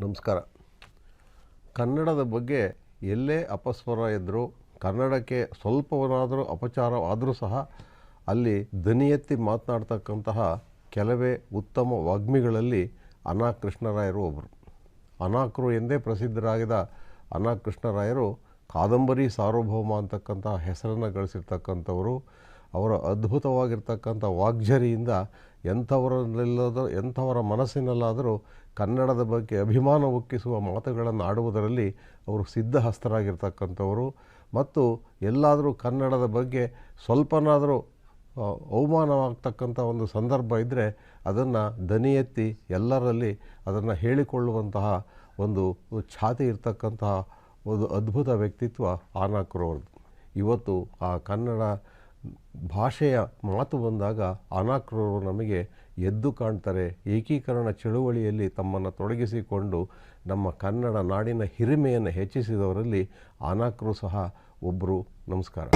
ನಮಸ್ಕಾರ. ಕನ್ನಡದ ಬಗ್ಗೆ ಎಲ್ಲೇ ಅಪಸ್ವರ ಇದ್ದರೂ ಕನ್ನಡಕ್ಕೆ ಸ್ವಲ್ಪವನಾದರೂ ಅಪಚಾರ ಆದರೂ ಸಹ ಅಲ್ಲಿ ದನಿ ಎತ್ತಿ ಮಾತನಾಡ್ತಕ್ಕಂತಹ ಕೆಲವೇ ಉತ್ತಮ ವಾಗ್ಮಿಗಳಲ್ಲಿ ಅನಾ ಕೃಷ್ಣರಾಯರು ಒಬ್ಬರು ಅನಾಕರು ಎಂದೇ ಪ್ರಸಿದ್ಧರಾಗಿದ ಅನಾ ಕೃಷ್ಣರಾಯರು ಕಾದಂಬರಿ ಸಾರ್ವಭೌಮ ಅಂತಕ್ಕಂತಹ ಹೆಸರನ್ನು ಗಳಿಸಿರ್ತಕ್ಕಂಥವರು, ಅವರ ಅದ್ಭುತವಾಗಿರ್ತಕ್ಕಂಥ ವಾಗ್ಝರಿಯಿಂದ ಎಂಥವರಲ್ಲೆಲ್ಲದ, ಎಂಥವರ ಮನಸ್ಸಿನಲ್ಲಾದರೂ ಕನ್ನಡದ ಬಗ್ಗೆ ಅಭಿಮಾನ ಉಕ್ಕಿಸುವ ಮಾತುಗಳನ್ನು ಆಡುವುದರಲ್ಲಿ ಅವರು ಸಿದ್ಧಹಸ್ತರಾಗಿರ್ತಕ್ಕಂಥವರು. ಮತ್ತು ಎಲ್ಲಾದರೂ ಕನ್ನಡದ ಬಗ್ಗೆ ಸ್ವಲ್ಪನಾದರೂ ಅವಮಾನವಾಗ್ತಕ್ಕಂಥ ಒಂದು ಸಂದರ್ಭ ಇದ್ದರೆ ಅದನ್ನು ದನಿ ಎತ್ತಿ ಎಲ್ಲರಲ್ಲಿ ಅದನ್ನು ಹೇಳಿಕೊಳ್ಳುವಂತಹ ಒಂದು ಛಾತಿ ಇರ್ತಕ್ಕಂತಹ ಒಂದು ಅದ್ಭುತ ವ್ಯಕ್ತಿತ್ವ ಆನಾಕ್ರವ್ರದ್ದು ಇವತ್ತು ಆ ಕನ್ನಡ ಭಾಷೆಯ ಮಾತು ಬಂದಾಗ ಅನಾಕ್ರರು ನಮಗೆ ಎದ್ದು ಕಾಣ್ತಾರೆ. ಏಕೀಕರಣ ಚಳುವಳಿಯಲ್ಲಿ ತಮ್ಮನ್ನು ತೊಡಗಿಸಿಕೊಂಡು ನಮ್ಮ ಕನ್ನಡ ನಾಡಿನ ಹಿರಿಮೆಯನ್ನು ಹೆಚ್ಚಿಸಿದವರಲ್ಲಿ ಅನಾಕ್ರು ಸಹ ಒಬ್ಬರು ನಮಸ್ಕಾರ.